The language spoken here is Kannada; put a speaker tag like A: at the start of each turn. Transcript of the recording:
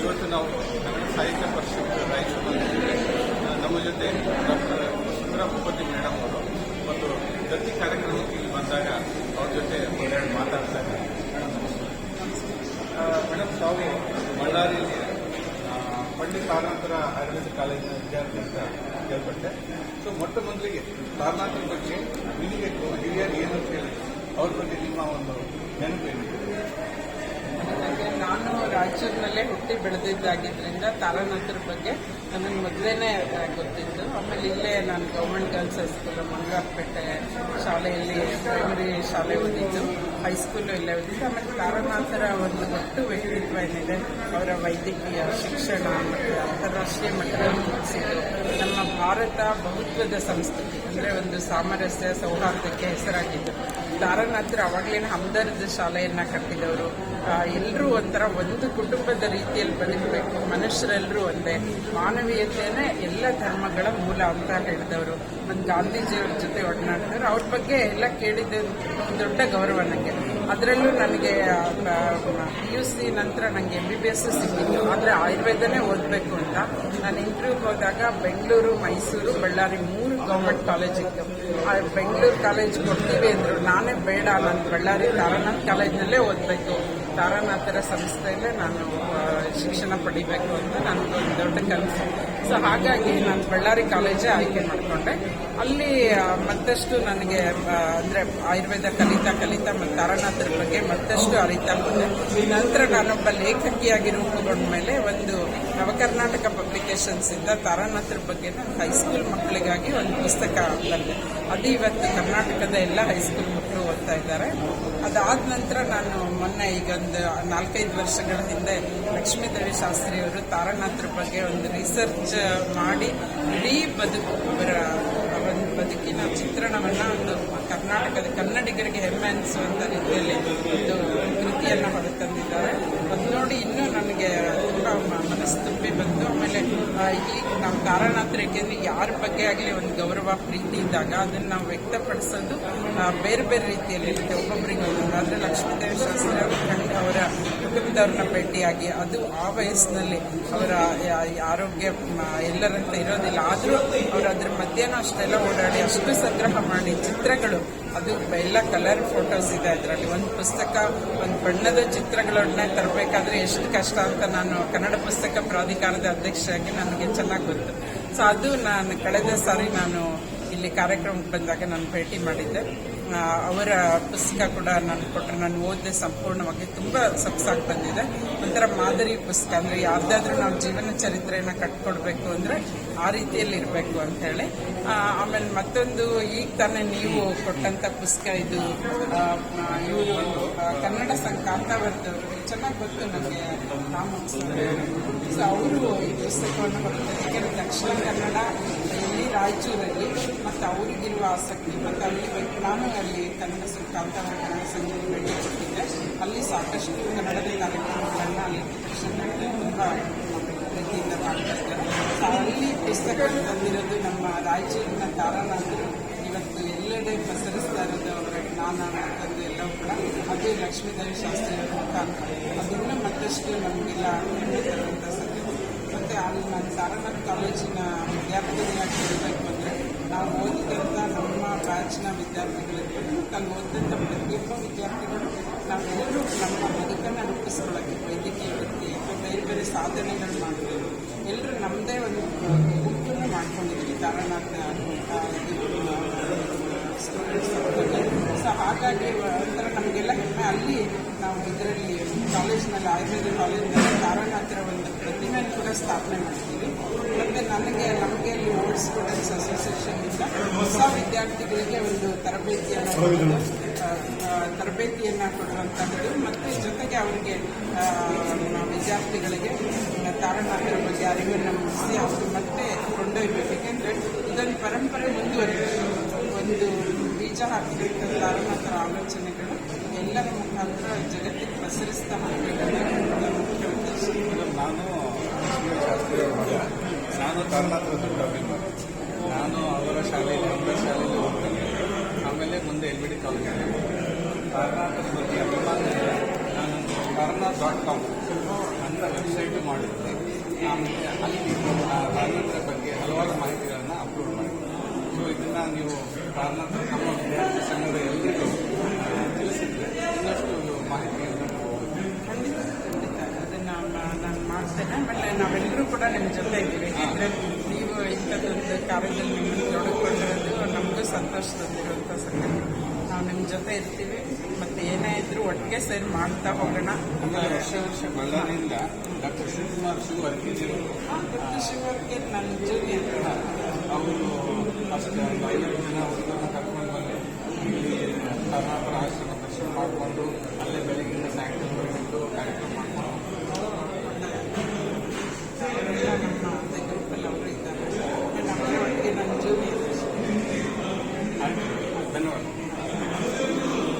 A: ಇವತ್ತು ನಾವು ಕನ್ನಡ ಸಾಹಿತ್ಯ ಪರಿಷತ್ ರಾಯಚೂರಿನಲ್ಲಿ ನಮ್ಮ ಜೊತೆ ಡಾಕ್ಟರ್ ವಸುಂಧರಾ ಭೂಪತಿ ಮೇಡಮ್ ಅವರು ಒಂದು ದತ್ತಿ ಕಾರ್ಯಕ್ರಮಕ್ಕೆ ಇಲ್ಲಿ ಬಂದಾಗ ಅವ್ರ ಜೊತೆ ಒಂದೆರಡು ಮಾತಾಡ್ತಾರೆ. ಮೇಡಮ್ ತಾವು ಬಳ್ಳಾರಿಯಲ್ಲಿ ಪಂಡಿತ್ ಕಾರಣಾಂತರ ಆಯುರ್ವೇದ ಕಾಲೇಜಿನ ವಿದ್ಯಾರ್ಥಿ ಅಂತ ಕೇಳ್ಪಟ್ಟೆ. ಸೊ ಮೊಟ್ಟ ಮೊದಲಿಗೆ ಕಾರಣಾಂತರ ಬಗ್ಗೆ ನಿಮಗೆ ಹಿರಿಯರು ಏನು ಹೇಳಿ ಅವ್ರ ಬಗ್ಗೆ ನಿಮ್ಮ ಒಂದು ನೆನಪೇನಿದೆ?
B: ನಾನು ರಾಯಚೂರಿನಲ್ಲೇ ಹುಟ್ಟಿ ಬೆಳೆದಿದ್ದಾಗಿದ್ದರಿಂದ ತಾರಾನಾಥರ ಬಗ್ಗೆ ನನಗೆ ಮೊದಲೇನೆ ಗೊತ್ತಿತ್ತು. ಆಮೇಲೆ ಇಲ್ಲೇ ನಾನು ಗೌರ್ಮೆಂಟ್ ಗರ್ಲ್ಸ್ ಹೈಸ್ಕೂಲ್ ಮಂಗಾರಪೇಟೆ ಶಾಲೆಯಲ್ಲಿ ಪ್ರೈಮರಿ ಶಾಲೆ ಓದಿದ್ದು. ಹೈಸ್ಕೂಲು ಇಲ್ಲ. ಆಮೇಲೆ ತಾರಾನಾಥರ ಒಂದು ಒಟ್ಟು ವ್ಯಕ್ತಿತ್ವ ಏನಿದೆ, ಅವರ ವೈದ್ಯಕೀಯ ಶಿಕ್ಷಣ ಮತ್ತು ಅಂತಾರಾಷ್ಟ್ರೀಯ ಮಟ್ಟದಲ್ಲಿ ಮುಗಿಸಿದ್ದು. ನಮ್ಮ ಭಾರತ ಬಹುತ್ವದ ಸಂಸ್ಕೃತಿ ಅಂದರೆ ಒಂದು ಸಾಮರಸ್ಯ, ಸೌಹಾರ್ದಕ್ಕೆ ಹೆಸರಾಗಿದ್ದು. ತಾರಾನಾಥರು ಅವಾಗಲೇನು ಹಮ್ದರ್ದ್ ಶಾಲೆಯನ್ನ ಕಟ್ಟಿದವರು. ಎಲ್ಲರೂ ಒಂಥರ ಒಂದು ಕುಟುಂಬದ ರೀತಿಯಲ್ಲಿ ಬದುಕಬೇಕು. ಮನುಷ್ಯರೆಲ್ಲರೂ ಒಂದೇ. ಮಾನವೀಯತೆಯೇ ಎಲ್ಲ ಧರ್ಮಗಳ ಮೂಲ ಅಂತ ಹೇಳಿದವರು. ಮತ್ತು ಗಾಂಧೀಜಿಯವ್ರ ಜೊತೆ ಒಡನಾಡಿದವರು. ಅವ್ರ ಬಗ್ಗೆ ಎಲ್ಲ ಕೇಳಿದ್ದು ದೊಡ್ಡ ಗೌರವ ನನಗೆ ಅದರಲ್ಲೂ ನನಗೆ ಪಿ ಯು ಸಿ ನಂತರ ನನಗೆ ಎಂ ಬಿ ಬಿ ಎಸ್ ಸಿಕ್ಕಿತ್ತು. ಆದರೆ ಆಯುರ್ವೇದನೇ ಓದಬೇಕು ಅಂತ. ನಾನು ಇಂಟರ್ವ್ಯೂಗೆ ಹೋದಾಗ ಬೆಂಗಳೂರು, ಮೈಸೂರು, ಬಳ್ಳಾರಿ ಮೂರು ಗೌರ್ಮೆಂಟ್ ಕಾಲೇಜ್ ಇತ್ತು. ಬೆಂಗಳೂರು ಕಾಲೇಜ್ ಕೊಡ್ತೀವಿ ಅಂದರು. ನಾನೇ ಬೇಡ, ನಾನು ಬಳ್ಳಾರಿ ತಾರಾನಾಥ್ ಕಾಲೇಜ್ನಲ್ಲೇ ಓದಬೇಕು. ತಾರಾನಾಥರ ಸಂಸ್ಥೆಯಲ್ಲೇ ನಾನು ಶಿಕ್ಷಣ ಪಡಿಬೇಕು ಅಂತ ನನಗೊಂದು ದೊಡ್ಡ ಕನಸು. ಸೊ ಹಾಗಾಗಿ ನಾನು ಬಳ್ಳಾರಿ ಕಾಲೇಜೇ ಆಯ್ಕೆ ಮಾಡಿಕೊಂಡೆ. ಅಲ್ಲಿ ಮತ್ತಷ್ಟು ನನಗೆ ಅಂದರೆ ಆಯುರ್ವೇದ, ಕಲಿತಾ ಕಲಿತಾ ಮತ್ತು ತಾರಾನಾಥರ ಬಗ್ಗೆ ಮತ್ತಷ್ಟು ಅರಿತಾ ಬಂದೆ. ನಂತರ ನಾನೊಬ್ಬ ಲೇಖಕಿಯಾಗಿ ರೂಪುಗೊಂಡ ಮೇಲೆ ಒಂದು ನವಕರ್ನಾಟಕ ಪಬ್ಲಿಕೇಶನ್ಸ್ ಇಂದ ತಾರಾನಾಥರ ಬಗ್ಗೆ ನಾನು ಹೈಸ್ಕೂಲ್ ಮಕ್ಕಳಿಗಾಗಿ ಒಂದು ಪುಸ್ತಕ ಬಂದೆ. ಅದು ಇವತ್ತು ಕರ್ನಾಟಕದ ಎಲ್ಲ ಹೈಸ್ಕೂಲ್ ಮಕ್ಕಳು ಓದ್ತಾ ಇದ್ದಾರೆ. ಅದಾದ ನಂತರ ನಾನು ಮೊನ್ನೆ ಈಗ ಒಂದು ನಾಲ್ಕೈದು ವರ್ಷಗಳ ಹಿಂದೆ ಲಕ್ಷ್ಮೀದೇವಿ ಶಾಸ್ತ್ರಿಯವರು ತಾರಾನಾಥರ ಬಗ್ಗೆ ಒಂದು ರಿಸರ್ಚ್ ಮಾಡಿ ಇಡೀ ಬದುಕು ಅವರ ಒಂದು ಬದುಕಿನ ಚಿತ್ರಣವನ್ನು ಒಂದು ಕರ್ನಾಟಕದ ಕನ್ನಡಿಗರಿಗೆ ಹೆಮ್ಮೆ ಅನಿಸುವಂಥ ರೀತಿಯಲ್ಲಿ ಒಂದು ಕೃತಿಯನ್ನು ಹೊರತಂದಿದ್ದಾರೆ ಅದು ನೋಡಿ ಇನ್ನೂ ನನಗೆ ತುಂಬ ಮನಸ್ಸು ತುಂಬಿ ಬಂತು. ಆಮೇಲೆ ಆ, ಇಲ್ಲಿ ಅಂತ ತಾರಾನಾಥರಿಗೆ ಯಾರ ಬಗ್ಗೆ ಆಗಲಿ ಒಂದು ಗೌರವ, ಪ್ರೀತಿ ಇದ್ದಾಗ ಅದನ್ನು ನಾವು ವ್ಯಕ್ತಪಡಿಸೋದು ಬೇರೆ ಬೇರೆ ರೀತಿಯಲ್ಲಿ ಇರುತ್ತೆ. ಒಬ್ಬೊಬ್ಬರಿಗೆ ಒಂದೊಂದು ಆದರೆ ಲಕ್ಷ್ಮೀದೇವಿ ಶಾಸ್ತ್ರಿ ಅವರು ಕುಟುಂಬದವ್ರನ್ನ ಭೇಟಿಯಾಗಿ ಅದು ಆ ವಯಸ್ಸಿನಲ್ಲಿ ಅವರ ಆರೋಗ್ಯ ಎಲ್ಲರಂತೆ ಇರೋದಿಲ್ಲ. ಆದರೂ ಅವರು ಅದ್ರ ಮಧ್ಯಾಹ್ನ ಅಷ್ಟೆಲ್ಲ ಓಡಾಡಿ ಅಷ್ಟು ಸಂಗ್ರಹ ಮಾಡಿ ಚಿತ್ರಗಳು ಅದು ಎಲ್ಲ ಕಲರ್ ಫೋಟೋಸ್ ಇದೆ ಅದರಲ್ಲಿ. ಒಂದು ಪುಸ್ತಕ, ಒಂದು ಬಣ್ಣದ ಚಿತ್ರಗಳನ್ನ ತರಬೇಕಾದ್ರೆ ಎಷ್ಟು ಕಷ್ಟ ಅಂತ ನಾನು ಕನ್ನಡ ಪುಸ್ತಕ ಪ್ರಾಧಿಕಾರದ ಅಧ್ಯಕ್ಷರಾಗಿ ನನಗೆ ಚೆನ್ನಾಗಿ ಗೊತ್ತು. ಸೊ ಅದು ನಾನು ಕಳೆದ ಸಾರಿ ನಾನು ಇಲ್ಲಿ ಕಾರ್ಯಕ್ರಮಕ್ಕೆ ಬಂದಾಗ ನಾನು ಭೇಟಿ ಮಾಡಿದ್ದೆ. ಅವರ ಪುಸ್ತಕ ಕೂಡ ನಾನು ಕೊಟ್ಟರೆ ನಾನು ಓದಿದೆ ಸಂಪೂರ್ಣವಾಗಿ. ತುಂಬ ಸೊಗಸಾಗಿ ಬಂದಿದೆ. ಒಂಥರ ಮಾದರಿ ಪುಸ್ತಕ. ಅಂದರೆ ಯಾವುದಾದ್ರೂ ನಾವು ಜೀವನ ಚರಿತ್ರೆಯನ್ನು ಕಟ್ಕೊಡ್ಬೇಕು ಅಂದರೆ ಆ ರೀತಿಯಲ್ಲಿ ಇರಬೇಕು ಅಂತ ಹೇಳಿ. ಆಮೇಲೆ ಮತ್ತೊಂದು, ಈಗ ತಾನೇ ನೀವು ಕೊಟ್ಟಂತ ಪುಸ್ತಕ ಇದು ಇವರು ಕನ್ನಡ ಸಂಘ ಕಾಂತಾವರ್ತ್ ಚೆನ್ನಾಗಿ ಗೊತ್ತು ರಾಮೋತ್ಸವ ಸೊ ಅವರು ಈ ಪುಸ್ತಕವನ್ನು ಯಾಕೆಂದರೆ ದಕ್ಷಿಣ ಕನ್ನಡ, ಇಲ್ಲಿ ರಾಯಚೂರಲ್ಲಿ, ಮತ್ತು ಅವರಿಗಿರುವ ಆಸಕ್ತಿ, ಮತ್ತು ಅಲ್ಲಿ ನಾನು ಅಲ್ಲಿ ಕನ್ನಡ ಸಂಘ ಕನ್ನಡ ಕೊಟ್ಟಿದ್ದೆ ಅಲ್ಲಿ ಸಾಕಷ್ಟು ಕನ್ನಡದ ಕಾರ್ಯಕ್ರಮಗಳನ್ನು ಅಲ್ಲಿ ಶಿಕ್ಷಣದಲ್ಲಿ ತುಂಬ ಪ್ರೀತಿಯಿಂದ ಮಾಡ್ತಾ ಇದ್ದಾರೆ ಪುಸ್ತಕ ತಂದಿರೋದು ನಮ್ಮ ರಾಯಚೂರಿನ ತಾರಾನಾಥರು ಇವತ್ತು ಎಲ್ಲೆಡೆ ಪ್ರಸರಿಸ್ತಾ ಇರೋದು ಅವರ ಜ್ಞಾನ ಅಂತಂದು ಎಲ್ಲವೂ ಕೂಡ. ಅದೇ ಲಕ್ಷ್ಮೀದೇವಿ ಶಾಸ್ತ್ರಿ ಮುಖಾಂತರ ಅದನ್ನು ಮತ್ತಷ್ಟು ನಮಗೆಲ್ಲ ತರುವಂಥ ಸತ್ಯ ಮತ್ತು ಅಲ್ಲಿ ನಾನು ತಾರಾನಾಥ್ ಕಾಲೇಜಿನ ವಿದ್ಯಾರ್ಥಿಗಳಾಗಿ ಹೇಳಬೇಕು ಅಂದರೆ ನಾವು ಓದಿದಂಥ ನಮ್ಮ ಬ್ಯಾಚ್ನ ವಿದ್ಯಾರ್ಥಿಗಳಿಗೆ ಅಲ್ಲಿ ಓದಿದಂಥ ಪ್ರತಿಯೊಬ್ಬ ವಿದ್ಯಾರ್ಥಿಗಳು ನಾವೆಲ್ಲರೂ ನಮ್ಮ ಬದುಕನ್ನು ರೂಪಿಸ್ಕೊಳ್ಳೋಕ್ಕೆ, ವೈದ್ಯಕೀಯ ವೃತ್ತಿ ಬೇರೆ ಬೇರೆ ಸಾಧನೆಗಳು ಮಾಡಬೇಕು ಎಲ್ಲರೂ ನಮ್ಮದೇ ಒಂದು ಗುಂಪನ್ನು ಮಾಡ್ಕೊಂಡಿದ್ವಿ ತಾರಾನಾಥ ಸೊ ಹಾಗಾಗಿ ಒಂಥರ ನಮಗೆಲ್ಲ ಹೆಮ್ಮೆ. ಅಲ್ಲಿ ನಾವು ಇದರಲ್ಲಿ ಕಾಲೇಜ್ನಲ್ಲಿ, ಆಯುರ್ವೇದ ಕಾಲೇಜ್ನಲ್ಲಿ ತಾರಾನಾಥರ ಒಂದು ಪ್ರತಿಮೆ ಕೂಡ ಸ್ಥಾಪನೆ ಮಾಡ್ತೀವಿ ಮತ್ತು ನನಗೆ, ನಮಗೆ ಅಲ್ಲಿ ಓಲ್ಡ್ ಸ್ಟೂಡೆಂಟ್ಸ್ ಅಸೋಸಿಯೇಷನ್ನಿಂದ ಹೊಸ ವಿದ್ಯಾರ್ಥಿಗಳಿಗೆ ಒಂದು ತರಬೇತಿಯನ್ನು ತರಬೇತಿಯನ್ನು ಕೊಡುವಂತಹದ್ದು. ಮತ್ತು ಜೊತೆಗೆ ಅವರಿಗೆ ವಿದ್ಯಾರ್ಥಿಗಳಿಗೆ ತಾರಾನಾಥರ ಬಗ್ಗೆ ಅರಿವನ್ನು ಮೂಡಿಸಿ ಅವರು ಮತ್ತೆ ಕೊಂಡೊಯ್ಬೇಕು ಯಾಕೆಂದರೆ ಇದೊಂದು ಪರಂಪರೆ ಮುಂದುವರಿಬೇಕು ಒಂದು ಬೀಜ ಹಾಕಿದಂಥ ತಾರಾನಾಥರ ಆಲೋಚನೆಗಳು ಎಲ್ಲರ ಮುಖಾಂತರ ಜಗತ್ತಿಗೆ ಪ್ರಸರಿಸ್ತಾ
A: ಹೋಗಬೇಕಂದ್ರೆ ನಾನು ನಾನು ನಾನು ಅವರ ಶಾಲೆಯಲ್ಲಿ ಅವರ ಶಾಲೆಯಲ್ಲಿ ಹೋಗ್ತೇನೆ ಆಮೇಲೆ ಮುಂದೆ ಎಲ್ ಬಿ ಡಿ ಕಾಲೇಜಲ್ಲಿ ಬಗ್ಗೆ ಅಭಿಮಾನ ನಾನು ಕಾರಣ ಡಾಟ್ ಕಾಮ್. ಮಾಡಿದ್ವಿ. ಆಮೇಲೆ ಅಲ್ಲಿ ರಾಜೇಂದ್ರ ಬಗ್ಗೆ ಹಲವಾರು ಮಾಹಿತಿಗಳನ್ನ ಅಪ್ಲೋಡ್ ಮಾಡಿದ್ವಿ. ಸೊ ಇದನ್ನ ನೀವು ಕಾರಣಾಂತರ ನಮ್ಮ ವಿದ್ಯಾರ್ಥಿ ಸಂಘದ ಎಲ್ಲರಿಗೂ ತಿಳಿಸಿದ್ರೆ ಇನ್ನಷ್ಟು ಮಾಹಿತಿಯನ್ನು ನಾವು
B: ಖಂಡಿತ ಖಂಡಿತ. ಅದನ್ನ ನಾನು ಮಾಡ್ತೇನೆ. ನಾವೆಲ್ಲರೂ ಕೂಡ ನಿಮ್ಮ ಜೊತೆ ಇದ್ದೀವಿ. ನೀವು ಇಂಥದ್ದೊಂದು ಕಾರ್ಯದಲ್ಲಿ ನಿಮ್ಮನ್ನು ತೊಡಗಿಕೊಂಡಿರೋದು ನಮಗೂ ಸಂತೋಷ ತಂದಿರುವಂಥ ಸಂಗತಿ ನಾವು ನಿಮ್ಮ ಜೊತೆ ಇರ್ತೀವಿ. ಮತ್ತೆ ಏನೇ ಇದ್ರೂ ಒಟ್ಟಿಗೆ ಸೇರಿ ಮಾಡ್ತಾ ಹೋಗೋಣ.
A: ವರ್ಷ ವರ್ಷ ಬಳ್ಳಾರಿಯಿಂದ ಡಾಕ್ಟರ್ ಶಿವಕುಮಾರ್ ಶಿವರ್ಕಿಜಿಯವರು
B: ಶಿವರ್ಗೆ ನನ್ನ ಜೂನಿಯರ್
A: ಅವರು ಅಷ್ಟೇ ಒಂದು ಐವತ್ತು ಜನ ಹುಡುಗರನ್ನ ಕರ್ಕೊಂಡು ಬಂದು ಇಲ್ಲಿ ಕರ್ನಾಟಕ ಆಶ್ರಮ ದರ್ಶನ ಮಾಡಿಕೊಂಡು ಅಲ್ಲೇ ಬೆಳಗ್ಗಿಂದ ಸಾಯಂಕಾಲವರೆಗೂ ಕಾರ್ಯಕ್ರಮ